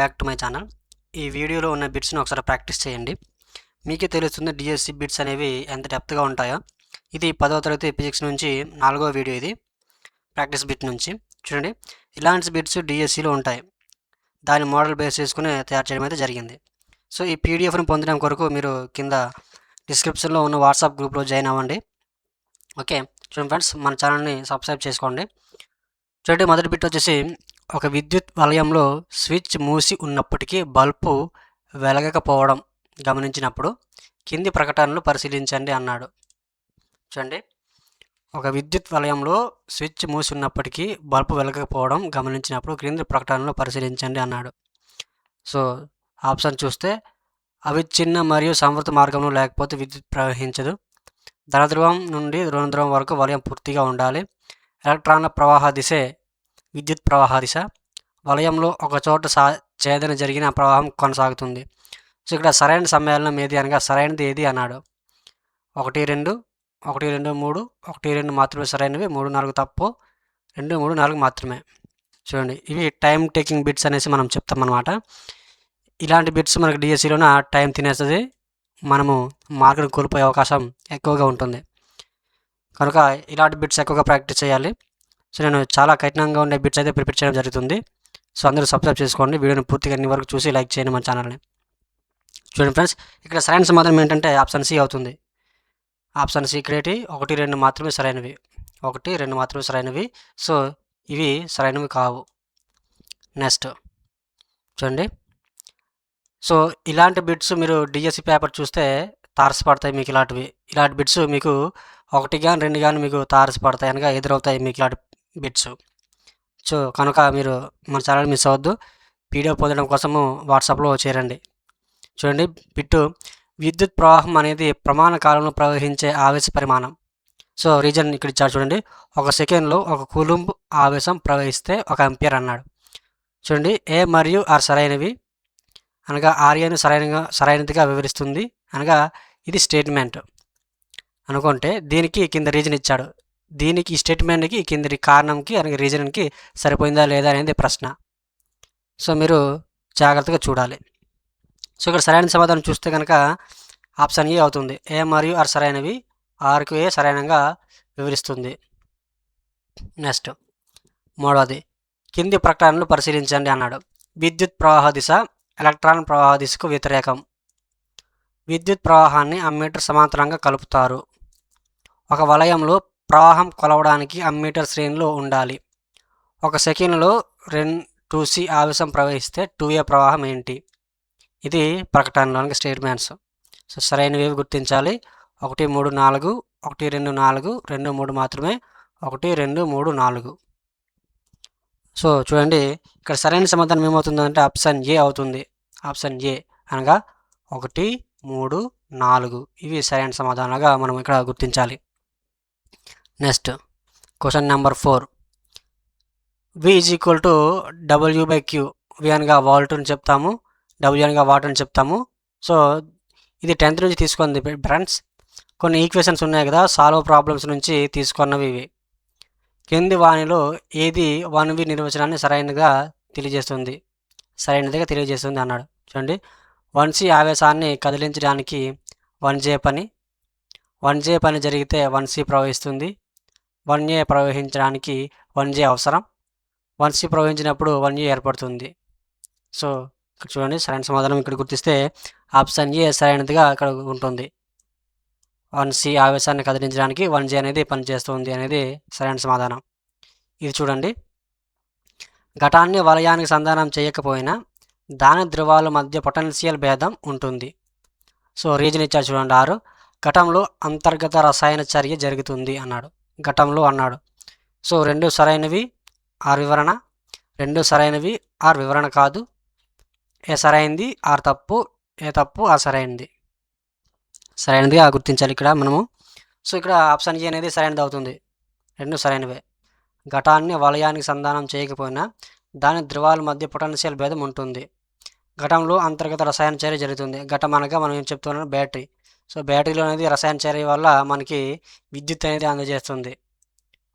Back to my channel ఈ వీడియోలో ఉన్న బిట్స్ని ఒకసారి ప్రాక్టీస్ చేయండి. మీకే తెలుస్తుంది డిఎస్సి బిట్స్ అనేవి ఎంత డెప్త్గా ఉంటాయో. ఇది పదవ తరగతి ఫిజిక్స్ నుంచి నాలుగో వీడియో ఇది ప్రాక్టీస్ బిట్ నుంచి. చూడండి ఇలాంటి బిట్స్ డిఎస్సిలో ఉంటాయి. దాని మోడల్ బేస్ చేసుకుని తయారు చేయడం అయితే జరిగింది. సో ఈ పీడిఎఫ్ని పొందడం కొరకు మీరు కింద డిస్క్రిప్షన్లో ఉన్న వాట్సాప్ గ్రూప్లో జాయిన్ అవ్వండి. ఓకే చూడండి ఫ్రెండ్స్ మన ఛానల్ని సబ్స్క్రైబ్ చేసుకోండి. చూడండి మొదటి బిట్ వచ్చేసి ఒక విద్యుత్ వలయంలో స్విచ్ మూసి ఉన్నప్పటికీ బల్బు వెలగకపోవడం గమనించినప్పుడు కింది ప్రకటనలు పరిశీలించండి అన్నాడు. చూడండి. ఒక విద్యుత్ వలయంలో స్విచ్ మూసి ఉన్నప్పటికీ బల్బు వెలగకపోవడం గమనించినప్పుడు క్రింది ప్రకటనలు పరిశీలించండి అన్నాడు. సో ఆప్షన్ చూస్తే అవిచ్ఛిన్న మరియు సంవృత మార్గంలో లేకపోతే విద్యుత్ ప్రవహించదు. ధనధ్రువం నుండి రుణధ్రువం వరకు వలయం పూర్తిగా ఉండాలి. ఎలక్ట్రాన్ల ప్రవాహ దిశే విద్యుత్ ప్రవాహ దిశ. వలయంలో ఒకచోట సా ఛేదన జరిగిన ప్రవాహం కొనసాగుతుంది. సో ఇక్కడ సరైన సమ్మేళనం ఏది అనగా సరైనది ఏది అన్నాడు. ఒకటి రెండు ఒకటి రెండు మూడు ఒకటి రెండు మాత్రమే సరైనవి మూడు నాలుగు తప్పు రెండు మూడు నాలుగు మాత్రమే. చూడండి ఇవి టైం టేకింగ్ బిట్స్ అనేసి మనం చెప్తాం అనమాట ఇలాంటి బిట్స్ మనకు డిఎస్సిలోన టైం తినేస్తుంది. మనము మార్కులు కోల్పోయే అవకాశం ఎక్కువగా ఉంటుంది. కనుక ఇలాంటి బిట్స్ ఎక్కువగా ప్రాక్టీస్ చేయాలి. సో నేను చాలా కఠినంగా ఉండే బిట్స్ అయితే ప్రిపేర్ చేయడం జరుగుతుంది. సో అందరూ సబ్స్క్రైబ్ చేసుకోండి. వీడియోని పూర్తిగా అన్ని వరకు చూసి లైక్ చేయండి మన ఛానల్ని చూడండి ఫ్రెండ్స్ ఇక్కడ సరైన సమాధానం ఏంటంటే ఆప్షన్ సి అవుతుంది. ఆప్షన్ సి క్రియేటి ఒకటి రెండు మాత్రమే సరైనవి. ఒకటి రెండు మాత్రమే సరైనవి. సో ఇవి సరైనవి కావు. నెక్స్ట్ చూడండి. సో ఇలాంటి బిట్స్ మీరు డిఎస్సి పేపర్ చూస్తే తారసపడతాయి మీకు ఇలాంటివి. ఇలాంటి బిట్స్ మీకు ఒకటి కానీ రెండు కానీ మీకు తారసపడతాయి అనగా ఎదురవుతాయి మీకు ఇలాంటి బిట్స్ సో కనుక మీరు మన ఛానల్ మిస్ అవ్వద్దు. పీడిఎఫ్ పొందడం కోసము వాట్సాప్లో చేరండి. చూడండి బిట్టు విద్యుత్ ప్రవాహం అనేది ప్రమాణ కాలంలో ప్రవహించే ఆవేశ పరిమాణం. సో రీజన్ ఇక్కడ ఇచ్చారు చూడండి. ఒక సెకండ్లో ఒక కులుంబ్ ఆవేశం ప్రవహిస్తే ఒక అంపియర్ అన్నాడు. చూడండి ఏ మరియు ఆర్ సరైనవి? అనగా ఆర్యను సరైనగా సరైనదిగా వివరిస్తుంది. అనగా ఇది స్టేట్మెంట్. అనుకుంటే దీనికి కింద రీజన్ ఇచ్చాడు. దీనికి ఈ స్టేట్మెంట్కి కింది కారణంకి అలాగే రీజన్కి సరిపోయిందా లేదా అనేది ప్రశ్న. సో మీరు జాగ్రత్తగా చూడాలి. సో ఇక్కడ సరైన సమాధానం చూస్తే కనుక ఆప్షన్ ఏ అవుతుంది. ఏ మరియు ఆర్ సరైనవి. ఆర్కు ఏ సరైనంగా వివరిస్తుంది. నెక్స్ట్. మూడవది. కింది ప్రకటనలు పరిశీలించండి అన్నాడు. విద్యుత్ ప్రవాహ దిశ ఎలక్ట్రాన్ ప్రవాహ దిశకు వ్యతిరేకం. విద్యుత్ ప్రవాహాన్ని అమ్మీటర్ సమాంతరంగా కలుపుతారు. ఒక వలయంలో ప్రవాహం కొలవడానికి అమ్మీటర్ శ్రేణిలో ఉండాలి. ఒక సెకండ్లో రెన్ టూ సి ఆవేశం ప్రవహిస్తే టూ ఏ ప్రవాహం ఏంటి? ఇది ప్రకటనలోని స్టేట్మెంట్స్. సో సరైనవి గుర్తించాలి. ఒకటి మూడు నాలుగు ఒకటి రెండు నాలుగు రెండు మూడు మాత్రమే. ఒకటి రెండు మూడు నాలుగు. సో చూడండి ఇక్కడ సరైన సమాధానం ఏమవుతుందంటే ఆప్షన్ ఏ అవుతుంది. ఆప్షన్ ఏ అనగా ఒకటి మూడు నాలుగు. ఇవి సరైన సమాధానాలుగా మనం ఇక్కడ గుర్తించాలి. Next question number four V is equal to W by Q V అనగా వాల్ట్ అని చెప్తాము. డబ్ల్యూ అనగా వాట్ అని చెప్తాము. సో ఇది టెన్త్ నుంచి తీసుకుంది ఫ్రెండ్స్ కొన్ని ఈక్వేషన్స్ ఉన్నాయి కదా సాల్వ్ ప్రాబ్లమ్స్ నుంచి తీసుకున్నవి ఇవి. కింది వానిలో ఏది వన్ వి నిర్వచనాన్ని సరైనదిగా తెలియజేస్తుంది? సరైనదిగా తెలియజేస్తుంది అన్నాడు. చూడండి. వన్ సి ఆవేశాన్ని కదిలించడానికి వన్ జే పని. వన్ జే పని జరిగితే వన్ సి ప్రవహిస్తుంది. వన్ ఏ ప్రవహించడానికి వన్ జే అవసరం. వన్ సి ప్రవహించినప్పుడు వన్ ఏ ఏర్పడుతుంది. సో ఇక్కడ చూడండి సరైన సమాధానం ఇక్కడ గుర్తిస్తే ఆప్షన్ ఏ సరైనదిగా ఇక్కడ ఉంటుంది. వన్ సి ఆవేశాన్ని కదిలించడానికి వన్ జే అనేది పనిచేస్తుంది అనేది సరైన సమాధానం. ఇది చూడండి. ఘటాన్ని వలయానికి సంధానం చేయకపోయినా దాని ధ్రువాల మధ్య పొటెన్షియల్ భేదం ఉంటుంది. సో రీజన్ ఇచ్చారు చూడండి ఆరు. ఘటంలో అంతర్గత రసాయన చర్య జరుగుతుంది అన్నాడు. ఘటంలో అన్నాడు. సో రెండు సరైనవి ఆర్ వివరణ. రెండు సరైనవి ఆర్ వివరణ కాదు. ఏ సరైనది ఆర్ తప్పు ఏ తప్పు ఆ సరైనది సరైనదిగా గుర్తించాలి ఇక్కడ మనము. సో ఇక్కడ ఆప్షన్ ఏ అనేది సరైనది అవుతుంది. రెండు సరైనవే. ఘటాన్ని వలయానికి సంధానం చేయకపోయినా దాని ధ్రువాల మధ్య పొటెన్షియల్ భేదం ఉంటుంది. ఘటంలో అంతర్గత రసాయన చర్య జరుగుతుంది. ఘటం అనగా మనం ఏం చెప్తున్నాం? బ్యాటరీ. సో బ్యాటరీలో అనేది రసాయన చర్య వల్ల మనకి విద్యుత్ అనేది అందజేస్తుంది.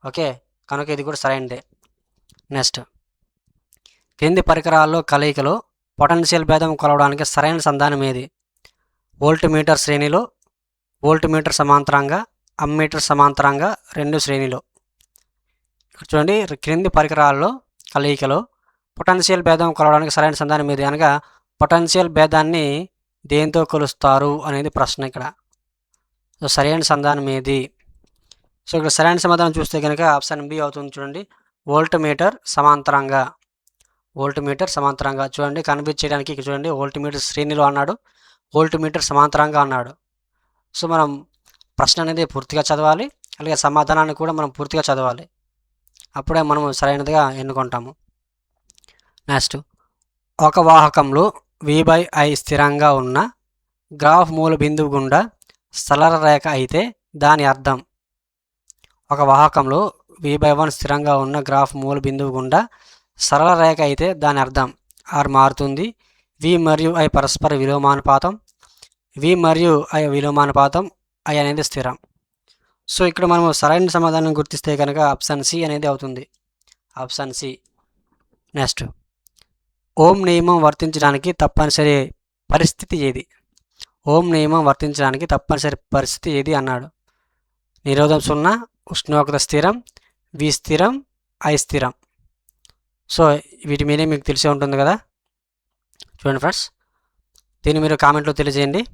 ఓకే? కనుక ఇది కూడా సరైనదే. నెక్స్ట్. కింది పరికరాల్లో కలయికలో పొటెన్షియల్ భేదం కొలవడానికి సరైన సంధానం ఏది? వోల్ట్ మీటర్ శ్రేణిలో వోల్ట్ మీటర్ సమాంతరంగా అమ్మీటర్ సమాంతరంగా రెండు శ్రేణిలో. ఇక్కడ చూడండి క్రింది పరికరాల్లో కలయికలో పొటెన్షియల్ భేదం కొలవడానికి సరైన సంధానం ఏది అనగా పొటెన్షియల్ భేదాన్ని దేంతో కొలుస్తారు అనేది ప్రశ్న ఇక్కడ. సో సరైన సంధానం ఏది? సో ఇక్కడ సరైన సమాధానం చూస్తే కనుక ఆప్షన్ బి అవుతుంది చూడండి. వోల్ట్ మీటర్ సమాంతరంగా. వోల్ట్ మీటర్ సమాంతరంగా. చూడండి కనిపించడానికి ఇక్కడ చూడండి వోల్ట్ మీటర్ శ్రేణిలో అన్నాడు. వోల్ట్ మీటర్ సమాంతరంగా అన్నాడు. సో మనం ప్రశ్న అనేది పూర్తిగా చదవాలి. అలాగే సమాధానాన్ని కూడా మనం పూర్తిగా చదవాలి. అప్పుడే మనం సరైనదిగా ఎన్నుకుంటాము. నెక్స్ట్. ఒక వాహకంలో వి బై ఐ స్థిరంగా ఉన్న గ్రాఫ్ మూల బిందువు గుండా సరళ రేఖ అయితే దాని అర్థం. ఒక వాహకంలో వి బై వన్ స్థిరంగా ఉన్న గ్రాఫ్ మూల బిందువు గుండా సరళ రేఖ అయితే దాని అర్థం. ఆర్ మారుతుంది. వి మరియు ఐ పరస్పర విలోమానుపాతం. వి మరియు ఐ విలోమానుపాతం ఐ అనేది స్థిరం. సో ఇక్కడ మనము సరైన సమాధానం గుర్తిస్తే కనుక ఆప్షన్ సి అనేది అవుతుంది. ఆప్షన్ సి నెక్స్ట్ ఓం నియమం వర్తించడానికి తప్పనిసరి పరిస్థితి ఏది? ఓం నియమం వర్తించడానికి తప్పనిసరి పరిస్థితి ఏది? అన్నాడు. నిరోధం సున్నా ఉష్ణోగ్రత స్థిరం వి స్థిరం ఐ స్థిరం. సో వీటి మీదే మీకు తెలిసే ఉంటుంది కదా? చూడండి ఫ్రెండ్స్. దీన్ని మీరు కామెంట్లో తెలియజేయండి.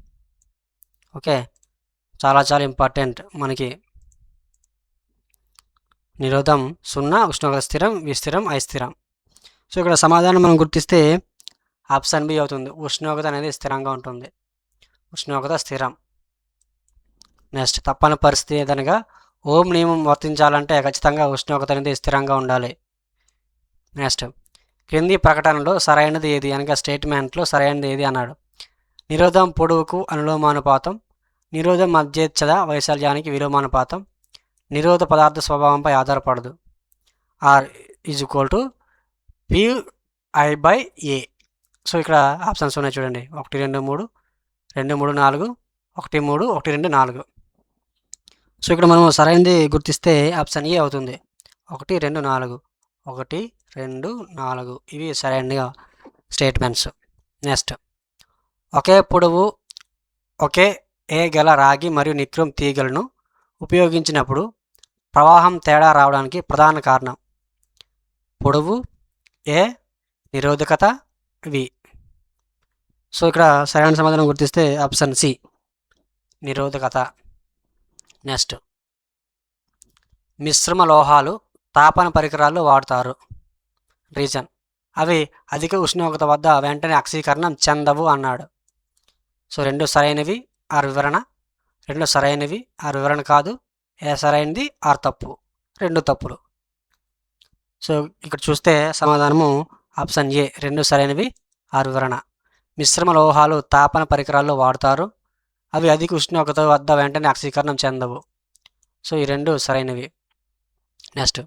ఓకే. చాలా చాలా ఇంపార్టెంట్ మనకి. నిరోధం సున్నా ఉష్ణోగ్రత స్థిరం వి స్థిరం ఐ స్థిరం. సో ఇక్కడ సమాధానం మనం గుర్తిస్తే ఆప్షన్ బి అవుతుంది. ఉష్ణోగ్రత అనేది స్థిరంగా ఉంటుంది. ఉష్ణోగ్రత స్థిరం. నెక్స్ట్ తప్పని పరిస్థితి ఏదనగా ఓం నియమం వర్తించాలంటే ఖచ్చితంగా ఉష్ణోగ్రత అనేది స్థిరంగా ఉండాలి. నెక్స్ట్ క్రింది ప్రకటనలో సరైనది ఏది? అనగా స్టేట్మెంట్లో సరైనది ఏది? అన్నాడు. నిరోధం పొడవుకు అనులోమానుపాతం. నిరోధం మధ్యచ్ఛద వైశాల్యానికి విలోమానుపాతం. నిరోధ పదార్థ స్వభావంపై ఆధారపడదు. R is equal to P I by A so ఇక్కడ ఆప్షన్స్ ఉన్నాయి చూడండి. ఒకటి రెండు మూడు. రెండు మూడు నాలుగు. ఒకటి మూడు ఒకటి రెండు నాలుగు. సో ఇక్కడ మనం సరైనది గుర్తిస్తే ఆప్షన్ ఏ అవుతుంది. ఒకటి రెండు నాలుగు. ఒకటి రెండు నాలుగు. ఇవి సరైనగా స్టేట్మెంట్స్ నెక్స్ట్ ఒకే పొడవు ఒకే ఏ గల రాగి మరియు నిక్రోమ్ తీగలను ఉపయోగించినప్పుడు ప్రవాహం తేడా రావడానికి ప్రధాన కారణం. పొడవు ఏ? నిరోధకత వి. సో ఇక్కడ సరైన సమాధానం గుర్తిస్తే ఆప్షన్ సి. నిరోధకత. నెక్స్ట్. మిశ్రమ లోహాలు తాపన పరికరాల్లో వాడతారు. రీజన్. అవి అధిక ఉష్ణోగ్రత వద్ద వెంటనే ఆక్సీకరణం చెందవు అన్నాడు. సో రెండు సరైనవి ఆరు వివరణ. రెండు సరైనవి ఆరు వివరణ కాదు. ఏ సరైనది ఆరు తప్పు. రెండు తప్పులు. సో ఇక్కడ చూస్తే సమాధానము ఆప్షన్ ఏ రెండు సరైనవి ఆరు వివరణ మిశ్రమ లోహాలు తాపన పరికరాల్లో వాడతారు. అవి అధిక ఉష్ణోగ్రత వద్ద వెంటనే ఆక్సీకరణం చెందవు. సో ఈ రెండు సరైనవి. నెక్స్ట్.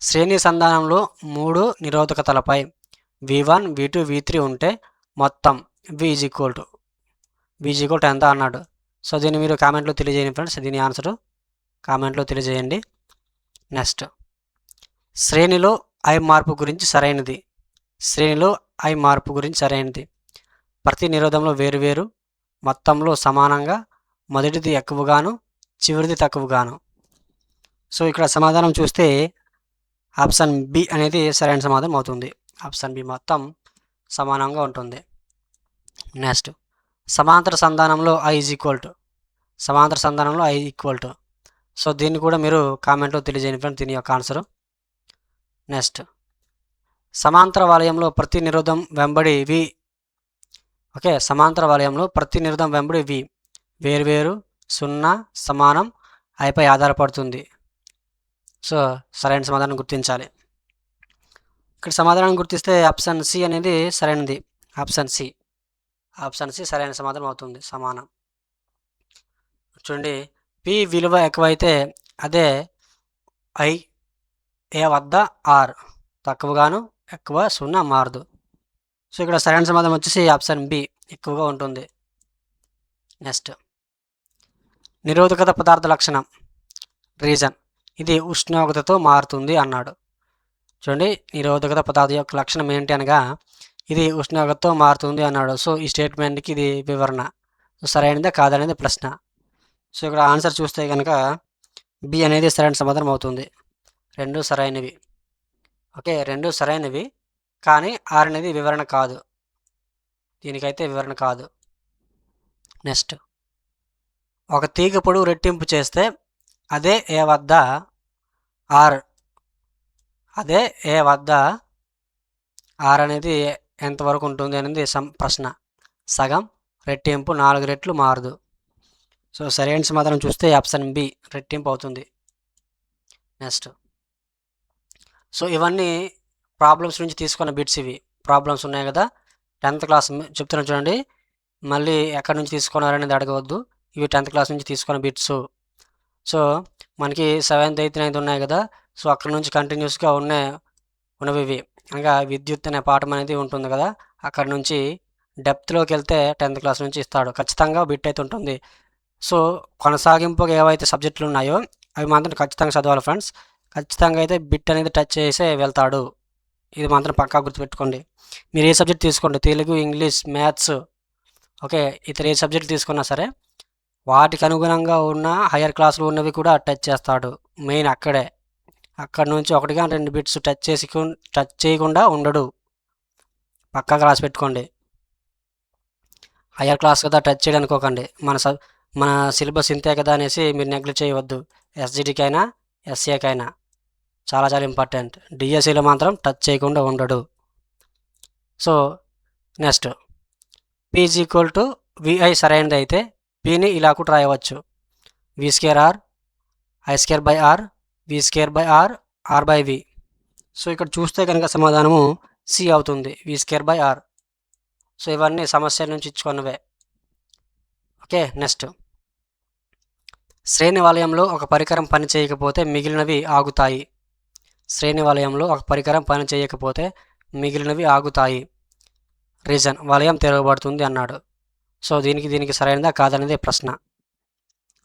శ్రేణి సంధానంలో మూడు నిరోధకతలపై V one V two V three ఉంటే మొత్తం V is equal to V is equal to ఎంత అన్నాడు? సో దీన్ని మీరు కామెంట్లో తెలియజేయండి ఫ్రెండ్స్. దీని ఆన్సర్ కామెంట్లో తెలియజేయండి. నెక్స్ట్. శ్రేణిలో ఐ మార్పు గురించి సరైనది. శ్రేణిలో ఐ మార్పు గురించి సరైనది. ప్రతి నిరోధంలో వేరువేరు మొత్తంలో సమానంగా మొదటిది ఎక్కువగాను చివరిది తక్కువగాను. సో ఇక్కడ సమాధానం చూస్తే ఆప్షన్ బి అనేది సరైన సమాధానం అవుతుంది. ఆప్షన్ బి మొత్తం సమానంగా ఉంటుంది. నెక్స్ట్ సమాంతర సంధానంలో ఐ ఈజ్ ఈక్వల్ టు సమాంతర సంధానంలో ఐ ఈక్వల్ టు. సో దీన్ని కూడా మీరు కామెంట్లో తెలియజేయండి ఫ్రెండ్ దీని యొక్క ఆన్సరు. నెక్స్ట్. సమాంతర వలయంలో ప్రతి నిరోధం వెంబడి వి. ఓకే సమాంతర వలయంలో ప్రతి నిరోధం వెంబడి వి. వేరువేరు సున్నా సమానం ఐపై ఆధారపడుతుంది. సో సరైన సమాధానం గుర్తించాలి. ఇక్కడ సమాధానం గుర్తిస్తే ఆప్షన్ సి అనేది సరైనది. Option C. ఆప్షన్ సి సరైన సమాధానం అవుతుంది. సమానం. చూడండి పి విలువ ఎక్కువైతే అదే ఐ ఏ వద్ద ఆర్. తక్కువగాను ఎక్కువ సున్నా మారదు. సో ఇక్కడ సరైన సమాధానం వచ్చేసి ఆప్షన్ బి ఎక్కువగా ఉంటుంది. నెక్స్ట్. నిరోధకత పదార్థ లక్షణం. రీజన్. ఇది ఉష్ణోగ్రతతో మారుతుంది అన్నాడు. చూడండి నిరోధకత పదార్థం యొక్క లక్షణం ఏంటి అనగా ఇది ఉష్ణోగ్రతతో మారుతుంది అన్నాడు. సో ఈ స్టేట్మెంట్కి ఇది వివరణ. సో కాదనేది ప్రశ్న. సో ఇక్కడ ఆన్సర్ చూస్తే కనుక బి అనేది సరైన సమాధానం అవుతుంది. రెండు సరైనవి. ఓకే రెండు సరైనవి కానీ ఆరు అనేది వివరణ కాదు. దీనికైతే వివరణ కాదు. నెక్స్ట్. ఒక తీగ పొడవు రెట్టింపు చేస్తే అదే ఏ వద్ద ఆర్ అదే ఏ వద్ద ఆర్ అనేది ఎంతవరకు ఉంటుంది అనేది సం ప్రశ్న. సగం రెట్టింపు నాలుగు రెట్లు మారదు. సో సరైన సమాధానం చూస్తే ఆప్షన్ బి రెట్టింపు అవుతుంది. నెక్స్ట్. సో ఇవన్నీ ప్రాబ్లమ్స్ నుంచి తీసుకున్న బిట్స్ ఇవి. ప్రాబ్లమ్స్ ఉన్నాయి కదా? టెన్త్ క్లాస్ చెప్తున్నాను చూడండి. మళ్ళీ ఎక్కడి నుంచి తీసుకున్నారనేది అడగవద్దు. ఇవి టెన్త్ క్లాస్ నుంచి తీసుకున్న బిట్స్. సో మనకి సెవెంత్ ఎయిత్ నైన్త్ ఉన్నాయి కదా? సో అక్కడ నుంచి కంటిన్యూస్గా ఉన్నాయి ఉన్నవి ఇవి. అనగా విద్యుత్ అనే పాఠం అనేది ఉంటుంది కదా? అక్కడ నుంచి డెప్త్లోకి వెళ్తే టెన్త్ క్లాస్ నుంచి ఇస్తాడు. ఖచ్చితంగా బిట్ అయితే ఉంటుంది. సో కొనసాగింపుగా ఏవైతే సబ్జెక్టులు ఉన్నాయో అవి మాత్రం ఖచ్చితంగా చదవాలి ఫ్రెండ్స్. ఖచ్చితంగా అయితే బిట్ అనేది టచ్ చేసే వెళ్తాడు. ఇది మాత్రం పక్కా గుర్తుపెట్టుకోండి. మీరు ఏ సబ్జెక్ట్ తీసుకోండి తెలుగు ఇంగ్లీష్ మ్యాథ్స్ ఓకే ఇతర ఏ సబ్జెక్ట్ తీసుకున్నా సరే వాటికి అనుగుణంగా ఉన్న హయ్యర్ క్లాసులు ఉన్నవి కూడా టచ్ చేస్తాడు. మెయిన్ అక్కడే. అక్కడ నుంచి ఒకటిగా రెండు బిట్స్ టచ్ చేసి టచ్ చేయకుండా ఉండడు. పక్కాగా రాసి పెట్టుకోండి. హయ్యర్ క్లాస్ కదా టచ్ చేయడానికి అనుకోకండి. మన సబ్ మన సిలబస్ ఇంతే కదా అనేసి మీరు నెగ్లెక్ట్ చేయవద్దు. ఎస్జిడికైనా ఎస్ఏకైనా చాలా చాలా ఇంపార్టెంట్ డిఎస్సిలో మాత్రం టచ్ చేయకుండా ఉండడు. So next P is equal to VI సరైనది అయితే పీని ఇలా కూడా రాయవచ్చు. V square R I square by R V square by R R by V so ఇక్కడ చూస్తే కనుక సమాధానము సి అవుతుంది. V square by R so ఇవన్నీ సమస్యల నుంచి ఇచ్చుకున్నవే. ఓకే నెక్స్ట్ శ్రేణి వలయంలో ఒక పరికరం పనిచేయకపోతే మిగిలినవి ఆగుతాయి. శ్రేణి వలయంలో ఒక పరికరం పని చేయకపోతే మిగిలినవి ఆగుతాయి. రీజన్ వలయం తెరవబడుతుంది అన్నాడు. సో దీనికి దీనికి సరైనదా కాదనేది ప్రశ్న.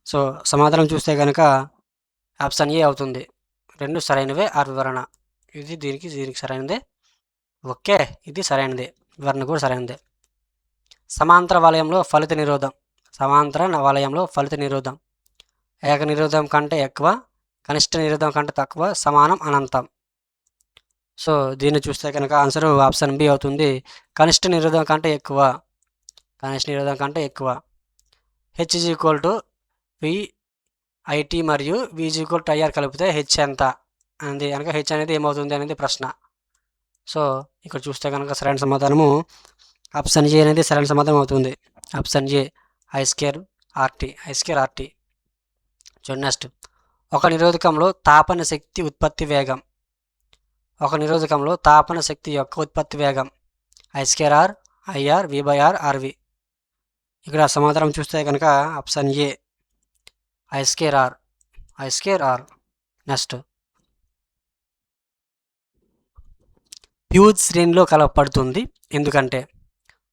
సో సమాధానం చూస్తే కనుక ఆప్షన్ ఏ అవుతుంది. రెండు సరైనవే ఆ వివరణ ఇది దీనికి దీనికి సరైనదే. ఓకే ఇది సరైనదే. వివరణ కూడా సరైనదే. సమాంతర వలయంలో ఫలిత నిరోధం. సమాంతర వలయంలో ఫలిత నిరోధం. ఏక నిరోధం కంటే ఎక్కువ కనిష్ట నిరోధం కంటే తక్కువ సమానం అనంతం. సో దీన్ని చూస్తే కనుక ఆన్సర్ ఆప్షన్ బి అవుతుంది కనిష్ట నిరోధం కంటే ఎక్కువ కనిష్ట నిరోధం కంటే ఎక్కువ. H is equal to V IT మరియు V is equal to IR కలిపితే హెచ్ ఎంత? అనేది కనుక హెచ్ అనేది ఏమవుతుంది అనేది ప్రశ్న. సో ఇక్కడ చూస్తే కనుక సరైన సమాధానము ఆప్షన్ ఏ అనేది సరైన సమాధానం అవుతుంది. Option A I square RT I square RT చూడండి నెక్స్ట్ ఒక నిరోధకంలో తాపన శక్తి ఉత్పత్తి వేగం. ఒక నిరోధకంలో తాపన శక్తి యొక్క ఉత్పత్తి వేగం. I square R R IR V by R RV ఇక్కడ సమాధానం చూస్తే కనుక option A. I square R I square R. Next. Fuse శ్రేణిలో కలపబడుతుంది ఎందుకంటే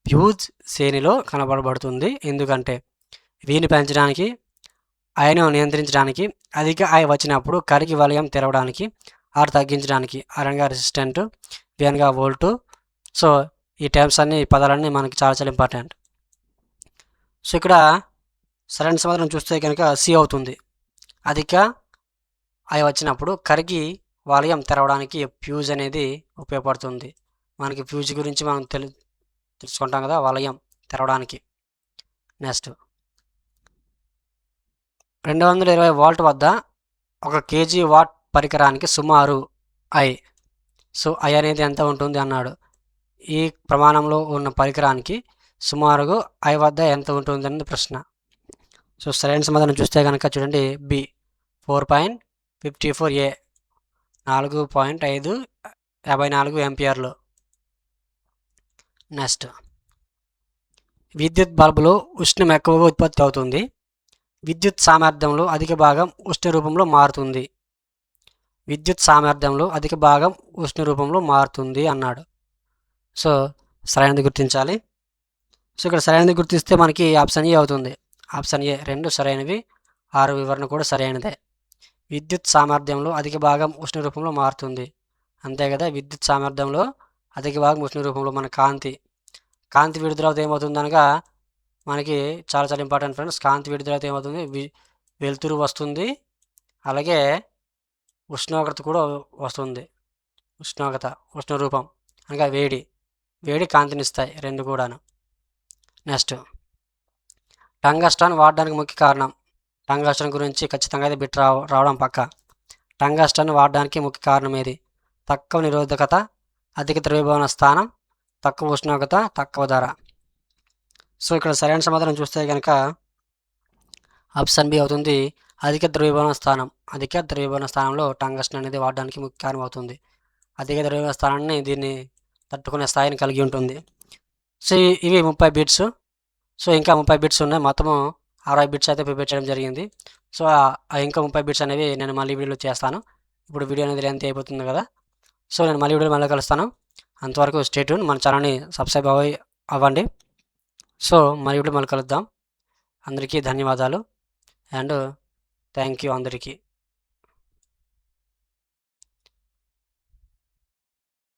ప్యూజ్ శ్రేణిలో కనబడబడుతుంది ఎందుకంటే వీని పెంచడానికి ఆయను నియంత్రించడానికి అధిక ఆయ వచ్చినప్పుడు కరికి వలయం తెరవడానికి ఆర్ తగ్గించడానికి అరణగా రెసిస్టెంట్ వియన్గా వోల్టు. సో ఈ టైమ్స్ అన్ని ఈ పదాలన్నీ మనకి చాలా చాలా ఇంపార్టెంట్. సో ఇక్కడ సరైన సమాధానం చూస్తే కనుక సి అవుతుంది. అధిక అవి వచ్చినప్పుడు కరిగి వలయం తెరవడానికి ఫ్యూజ్ అనేది ఉపయోగపడుతుంది. మనకి ఫ్యూజ్ గురించి మనం తెలు తెలుసుకుంటాం కదా వలయం తెరవడానికి. నెక్స్ట్. రెండు వందల ఇరవై వాల్ట్ వద్ద ఒక కేజీ వాట్ పరికరానికి సుమారు ఐ సో ఐ అనేది ఎంత ఉంటుంది అన్నాడు. ఈ ప్రమాణంలో ఉన్న పరికరానికి సుమారుగా ఐ వద్ద ఎంత ఉంటుంది అనేది ప్రశ్న. సో సరైన సమాధానం చూస్తే కనుక చూడండి B four point fifty four A నాలుగు పాయింట్ ఐదు యాభై నాలుగు ఎంపియర్లు. నెక్స్ట్. విద్యుత్ బల్బులో ఉష్ణం ఎక్కువగా ఉత్పత్తి అవుతుంది. విద్యుత్ సామర్థ్యంలో అధిక భాగం ఉష్ణ రూపంలో మారుతుంది. విద్యుత్ సామర్థ్యంలో అధిక భాగం ఉష్ణ రూపంలో మారుతుంది అన్నాడు. సో సరైనది గుర్తించాలి. సో ఇక్కడ సరైనది గుర్తిస్తే మనకి ఆప్షన్ ఏ అవుతుంది. ఆప్షన్ ఏ రెండు సరైనవి ఆరు వివరణ కూడా సరైనదే. విద్యుత్ సామర్థ్యంలో అధిక భాగం ఉష్ణ రూపంలో మారుతుంది. అంతే కదా విద్యుత్ సామర్థ్యంలో అధిక భాగం ఉష్ణ రూపంలో మన కాంతి. కాంతి విడుదలవుతే ఏమవుతుంది అనగా మనకి చాలా చాలా ఇంపార్టెంట్ ఫ్రెండ్స్. కాంతి విడుదలవుతే ఏమవుతుంది? వెలుతురు వస్తుంది. అలాగే ఉష్ణోగ్రత కూడా వస్తుంది. ఉష్ణోగ్రత ఉష్ణ రూపం అనగా వేడి. వేడి కాంతినిస్తాయి రెండు కూడాను. నెక్స్ట్ టంగస్టాన్ వాడడానికి ముఖ్య కారణం. టంగస్టాన్ గురించి ఖచ్చితంగా అయితే బిట్ రావ రావడం పక్క. టంగస్టాన్ వాడడానికి ముఖ్య కారణం ఏది? తక్కువ నిరోధకత అధిక ద్రవీభవన స్థానం తక్కువ ఉష్ణోగ్రత తక్కువ ధర. సో ఇక్కడ సరైన సమాధానం చూస్తే కనుక ఆప్షన్ బి అవుతుంది అధిక ద్రవ్యభవన స్థానం. అధిక ద్రవ్యభవన స్థానంలో టంగస్టన్ అనేది వాడడానికి ముఖ్య కారణం అవుతుంది అధిక ద్రవ్యభవన స్థానాన్ని దీన్ని తట్టుకునే స్థాయిని కలిగి ఉంటుంది. సో ఇవి ముప్పై బిట్స్. సో ఇంకా ముప్పై బిట్స్ ఉన్నాయి. మొత్తము అరవై బిట్స్ అయితే ప్రిపేర్ చేయడం జరిగింది. సో ఆ- ఇంకా ముప్పై బిట్స్ అనేవి నేను మళ్ళీ వీడియోలో చేస్తాను. ఇప్పుడు వీడియో అనేది లెంత్ అయిపోతుంది కదా. సో నేను మళ్ళీ వీడియో మళ్ళీ కలుస్తాను. అంతవరకు స్టేట్ మన ఛానల్ని సబ్స్క్రైబ్ అవ్వ అవ్వండి. సో మరి ఇప్పుడు మళ్ళీ కలుద్దాం. అందరికీ ధన్యవాదాలు. అండ్ థ్యాంక్ యూ అందరికీ.